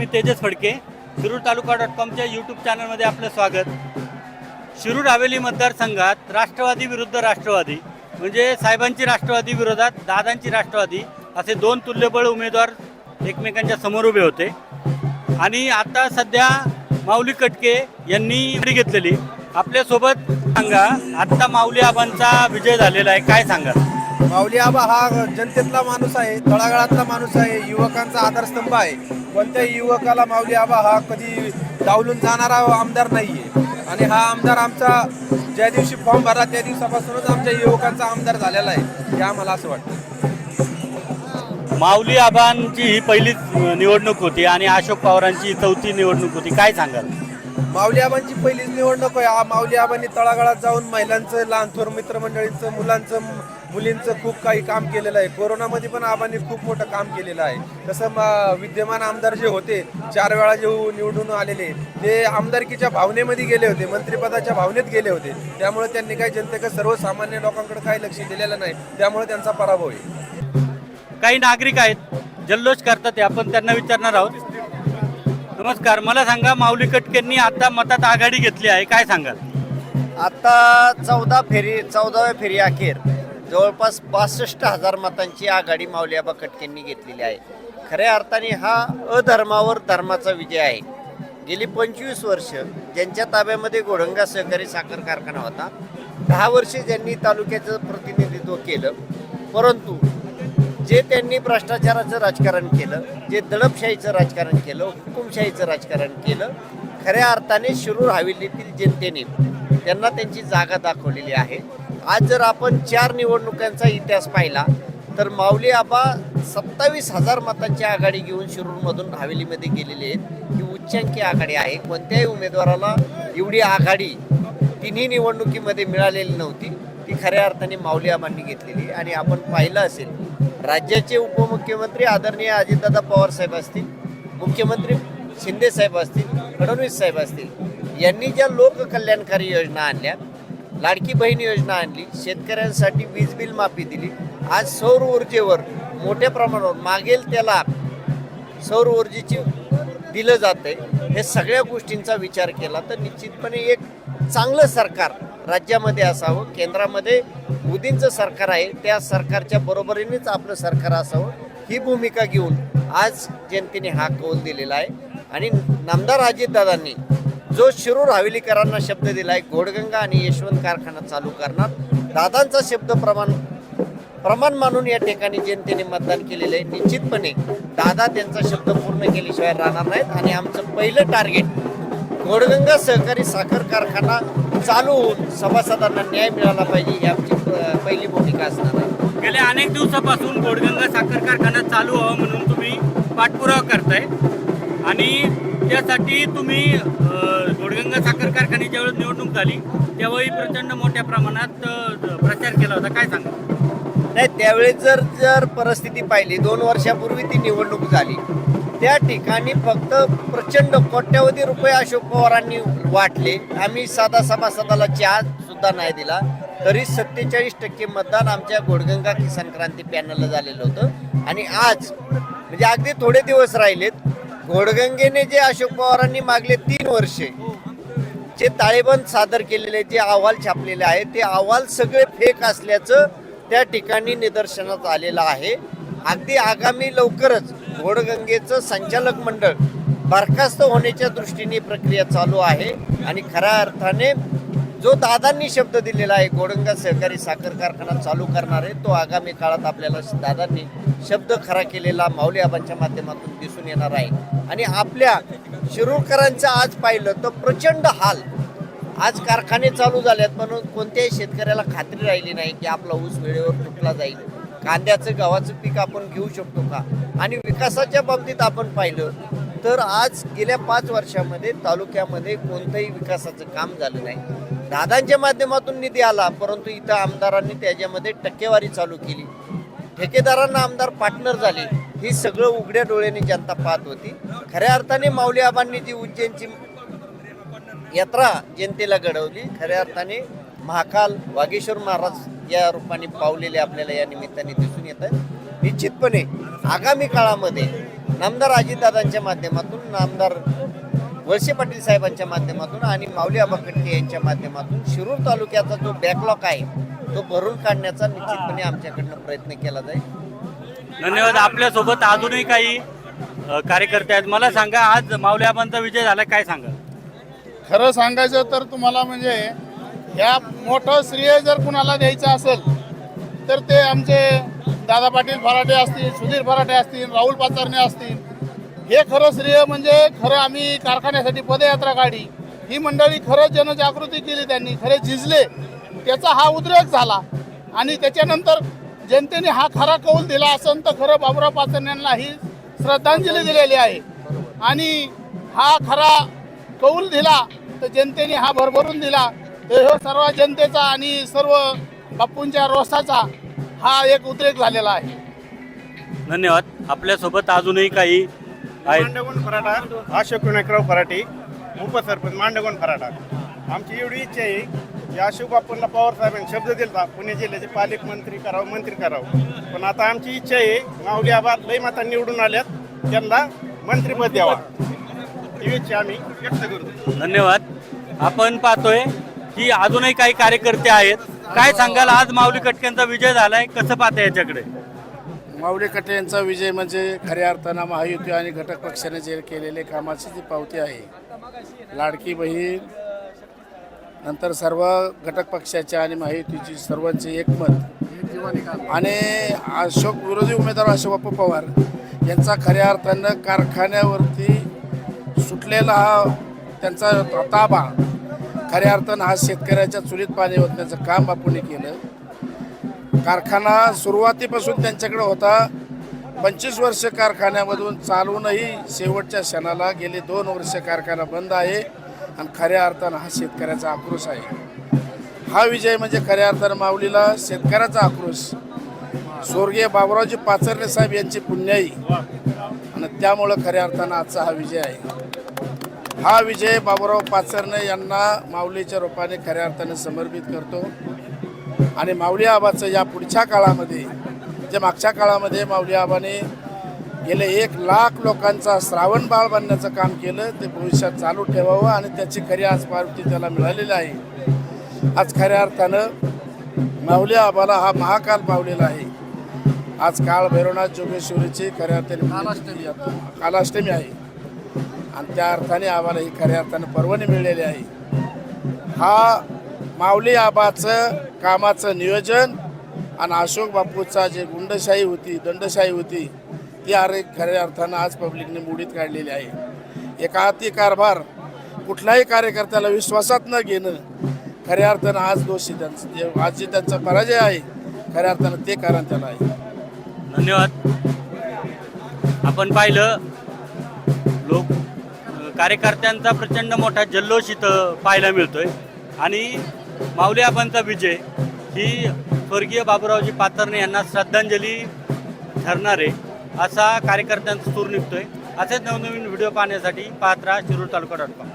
मी Tejas Phadke Shirur taluka dot कॉमच्या YouTube चॅनलमध्ये आपलं स्वागत. शिरूर हवेली मतदारसंघात राष्ट्रवादी विरुद्ध राष्ट्रवादी म्हणजे साहेबांची राष्ट्रवादी विरोधात दादांची राष्ट्रवादी असे दोन तुल्यबळ उमेदवार एकमेकांच्या समोर उभे होते. आणि आता सध्या माऊली कटके यांनी उडी घेतलेली. आपल्यासोबत सांगा आत्ता माऊली आबांचा विजय झालेला आहे. काय सांगा माऊली आबा हा जनतेतला माणूस आहे तळागाळातला माणूस आहे युवकांचा आधारस्तंभ आहे. कोणत्याही युवकाला माऊली आबा हा कधी डावलून जाणारा आमदार नाहीये. आणि हा आमदार आमचा ज्या दिवशी फॉर्म भरला त्या दिवसापासूनच आमच्या युवकांचा आमदार झालेला आहे हे आम्हाला असं वाटतं. माऊली आबांची ही पहिलीच निवडणूक होती आणि अशोक पवारांची चौथी निवडणूक होती. काय सांगाल? माऊली आबांची पहिलीच निवडणूक आहे. माऊली आबांनी तळागाळात जाऊन महिलांचं लहान थोर मित्रमंडळींचं मुलांचं मुलींचं खूप काही काम केलेलं आहे. कोरोनामध्ये पण आबांनी खूप मोठं काम केलेलं आहे. तसं म- विद्यमान आमदार जे होते चार वेळा जे निवडून आलेले ते आमदारकीच्या भावनेमध्ये गेले होते मंत्रिपदाच्या भावनेत गेले होते. त्यामुळे त्यांनी काही जनतेकडे सर्वसामान्य लोकांकडे काही लक्ष दिलेलं नाही. त्यामुळे त्यांचा पराभव आहे. काही नागरिक आहेत जल्लोष करतात ते आपण त्यांना विचारणार आहोत. नमस्कार मला सांगा माऊली कटकेंनी आता मतात आघाडी घेतली आहे काय सांगाल? आता चौदा फेरी चौदाव्या फेरी अखेर. जवळपास बासष्ट हजार मतांची आघाडी माऊलीआबा कटकेंनी घेतलेली आहे. खऱ्या अर्थाने हा अधर्मावर धर्माचा विजय आहे. गेली पंचवीस वर्ष ज्यांच्या ताब्यामध्ये गोडंगा सहकारी साखर कारखाना होता दहा वर्षे ज्यांनी तालुक्याचं प्रतिनिधित्व केलं परंतु जे त्यांनी भ्रष्टाचाराचं राजकारण केलं जे दडपशाहीचं राजकारण केलं हुकुमशाहीचं राजकारण केलं खऱ्या अर्थाने शिरूर हवेलीतील जनतेने त्यांना त्यांची जागा दाखवलेली आहे. आज जर आपण चार निवडणुकांचा इतिहास पाहिला तर माऊली आबा सत्तावीस हजार मतांची आघाडी घेऊन शिरूरमधून हवेलीमध्ये गेलेले आहेत. ही उच्चांकी आघाडी आहे. कोणत्याही उमेदवाराला एवढी आघाडी तिन्ही निवडणुकीमध्ये मिळालेली नव्हती. ती खऱ्या अर्थाने माऊली आबांनी घेतलेली आणि आपण पाहिलं असेल राज्याचे उपमुख्यमंत्री आदरणीय अजितदादा पवार साहेब असतील मुख्यमंत्री शिंदे साहेब असतील फडणवीस साहेब असतील यांनी ज्या लोककल्याणकारी योजना आणल्या लाडकी बहीण योजना आणली. शेतकऱ्यांसाठी वीज बिल माफी दिली. आज सौर ऊर्जेवर मोठ्या प्रमाणावर मागेल त्याला सौर ऊर्जेची दिलं जाते हे सगळ्या गोष्टींचा विचार केला तर निश्चितपणे एक चांगलं सरकार राज्यामध्ये असावं केंद्रामध्ये मोदींचं सरकार आहे त्या सरकारच्या बरोबरीनेच आपलं सरकार असावं ही भूमिका घेऊन आज जनतेने हा कौल दिलेला आहे. आणि नामदार अजितदादांनी जो शिरूर हवेलीकरांना शब्द दिला आहे घोडगंगा आणि यशवंत कारखाना चालू करणार. दादांचा शब्द प्रमाण प्रमाण मानून या ठिकाणी जनतेने मतदान केलेलं आहे. निश्चितपणे दादा त्यांचा शब्द पूर्ण केल्याशिवाय राहणार नाहीत. आणि आमचं पहिलं टार्गेट घोडगंगा सहकारी साखर कारखाना चालू होऊन सभासदांना न्याय मिळाला पाहिजे ही आमची प- पहिली भूमिका असणार आहे. गेल्या अनेक दिवसापासून घोडगंगा साखर कारखाना चालू व्हावा म्हणून तुम्ही पाठपुरावा करताय. आणि त्यासाठी तुम्ही अ, साखर कारखान्याची ज्यावेळेस निवडणूक झाली. त्यावेळी प्रचंड मोठ्या प्रमाणात प्रचार केला होता. काय सांगा नाही त्यावेळेस जर जर परिस्थिती पाहिली दोन वर्षापूर्वी ती निवडणूक झाली. त्या ठिकाणी फक्त प्रचंड कोट्यावधी रुपये अशोक पवारांनी वाटले. आम्ही साधा सभासदाला चहा सुद्धा नाही दिला. तरी सत्तेचाळीस टक्के मतदान आमच्या गोडगंगा किसान क्रांती पॅनलला झालेलं होतं. आणि आज म्हणजे अगदी थोडे दिवस राहिलेत घोडगंगेने जे अशोक पवारांनी मागले तीन वर्षे जे ताळेबंद सादर केलेले जे अहवाल छापलेले आहेत ते अहवाल सगळे फेक असल्याचं त्या ठिकाणी निदर्शनात आलेलं आहे. अगदी आगामी लवकरच घोडगंगेचं संचालक मंडळ बरखास्त होण्याच्या दृष्टीने प्रक्रिया चालू आहे आणि खऱ्या अर्थाने जो दादांनी शब्द दिलेला आहे गोडंगा सहकारी साखर कारखाना चालू करणार आहे तो आगामी काळात आपल्याला दादांनी शब्द खरा केलेला माऊली आबांच्या माध्यमातून दिसून येणार आहे. आणि आपल्या शिरूरकरांचं आज पाहिलं तर प्रचंड हाल. आज कारखाने चालू झालेत म्हणून कोणत्याही शेतकऱ्याला खात्री राहिली नाही की आपला ऊस वेळेवर तुटला जाईल. कांद्याचं गव्हाचं पीक आपण घेऊ शकतो का? आणि विकासाच्या बाबतीत आपण पाहिलं तर आज गेल्या पाच वर्षामध्ये तालुक्यामध्ये कोणतंही विकासाचं काम झालं नाही. दादांच्या माध्यमातून निधी आला परंतु इथं आमदारांनी त्याच्यामध्ये टक्केवारी चालू केली. ठेकेदारांना आमदार पार्टनर झाले. ही सगळं उघड्या डोळ्याने जनता पाहत होती. खऱ्या अर्थाने माऊली आबांनी जी उज्जैनची यात्रा जनतेला घडवली खऱ्या अर्थाने महाकाल वागेश्वर महाराज या रूपाने पावलेले आपल्याला या निमित्ताने दिसून येत आहेत निश्चितपणे आगामी काळामध्ये नामदार अजितदादांच्या माध्यमातून नामदार वळसे पाटील साहेबांच्या माध्यमातून आणि माऊली आबा यांच्या माध्यमातून शिरूर तालुक्याचा जो बॅकलॉग आहे तो भरून काढण्याचा निश्चितपणे आमच्याकडनं प्रयत्न केला जाईल. धन्यवाद. आपल्यासोबत अजूनही काही कार्यकर्ते आहेत. मला सांगा आज माऊली आबांचा विजय झाला काय सांगा? खरं सांगायचं तर तुम्हाला म्हणजे ह्या मोठं श्रेय जर कुणाला द्यायचं असेल तर ते आमचे दादा पाटील फराटे असतील सुधीर फराटे असतील राहुल पाचारणे असतील हे खरं श्रेय म्हणजे खरं आम्ही कारखान्यासाठी पदयात्रा काढी. ही मंडळी खरं जनजागृती केली त्यांनी खरे झिजले. त्याचा हा उद्रेक झाला. आणि त्याच्यानंतर जनतेने हा खरा कौल दिला असेल तर खरं बाबुराव पाचन यांना ही श्रद्धांजली दिलेली आहे. आणि हा खरा कौल दिला तर जनतेने हा भरभरून दिला. तर हो सर्व जनतेचा आणि सर्व बापूंच्या रोषाचा हा एक उद्रेक झालेला आहे. धन्यवाद. आपल्यासोबत अजूनही काही मांडगोन फराटा अशोक विनायकराव फराटे उपसरपंच मांडगोन फराटा आमची एवढी इच्छा आहे की अशोक बापूंना पवार साहेबांनी शब्द दिला पुणे जिल्ह्याचे पालकमंत्री करावं मंत्री करावं. पण आता आमची इच्छा आहे माऊली आबा लई माता निवडून आल्यात त्यांना मंत्रीपद द्यावा. ही इच्छा आम्ही व्यक्त करतो. धन्यवाद. आपण पाहतोय की अजूनही काही कार्यकर्ते आहेत. काय सांगाल? आज माऊली कटक्यांचा विजय झालाय. कसं पाहता याच्याकडे? माऊली कटे यांचा विजय म्हणजे खऱ्या अर्थानं महायुती आणि घटक पक्षाने जे केलेले कामाची ती पावती आहे. लाडकी बहीण नंतर सर्व घटक पक्षाच्या आणि महायुतीची सर्वांचे एकमत. आणि अशोक विरोधी उमेदवार अशोक बाप्पा पवार यांचा खऱ्या अर्थानं कारखान्यावरती सुटलेला हा त्यांचा ताबा खऱ्या अर्थानं हा शेतकऱ्याच्या चुलीत पाणी ओतण्याचं काम बापूने केलं. कारखाना सुरुवातीपासून त्यांच्याकडे होता. पंचवीस वर्ष कारखान्यामधून चालूनही शेवटच्या क्षणाला गेले दोन वर्ष कारखाना बंद आहे आणि खऱ्या अर्थानं हा शेतकऱ्याचा आक्रोश आहे. हा विजय म्हणजे खऱ्या अर्थानं माऊलीला शेतकऱ्याचा आक्रोश. स्वर्गीय बाबुरावजी पाचरणे साहेब यांची पुण्याई. आणि त्यामुळं खऱ्या अर्थानं आजचा हा विजय आहे. हा विजय बाबुराव पाचरणे यांना माऊलीच्या रूपाने खऱ्या अर्थाने समर्पित करतो. आणि माऊली आबाचं या पुढच्या काळामध्ये जे मागच्या काळामध्ये माऊली आबाने गेले एक लाख लोकांचा श्रावण बाळ बनण्याचं काम केलं ते भविष्यात चालू ठेवावं आणि त्याची खरी आज पावती त्याला मिळालेली आहे. आज खऱ्या अर्थानं माऊली आबाला हा महाकाल पावलेला आहे. आज काळ भैरवनाथ जोगेश्वरीची खऱ्या अर्थाने कालाष्टमी आहे. आणि त्या अर्थाने आम्हाला ही खऱ्या अर्थानं पर्वणी मिळलेली आहे. हा माऊली आबाचं कामाचं नियोजन आणि अशोक बापूचा जे गुंडशाही होती दंडशाही होती ती अरे खऱ्या अर्थानं आज पब्लिकने मोडीत काढलेली आहे. एका हाती कारभार कुठल्याही कार्यकर्त्याला विश्वासात न घेणं खऱ्या अर्थानं आज दोषी त्यांचं जे आज जे त्यांचा पराजय आहे खऱ्या अर्थानं ते कारण त्याला आहे. धन्यवाद. आपण पाहिलं लोक कार्यकर्त्यांचा प्रचंड मोठा जल्लोष इथं पाहायला मिळतोय. आणि माऊली आबांचा विजय. ही स्वर्गीय बाबूरावजी पातर्णे यांना श्रद्धांजली ठरणारे असा कार्यकर्त्यांचा सूर निघतोय. असेच नवनवीन व्हिडिओ पाहण्यासाठी पात्रा शिरूर तालुका डॉट कॉम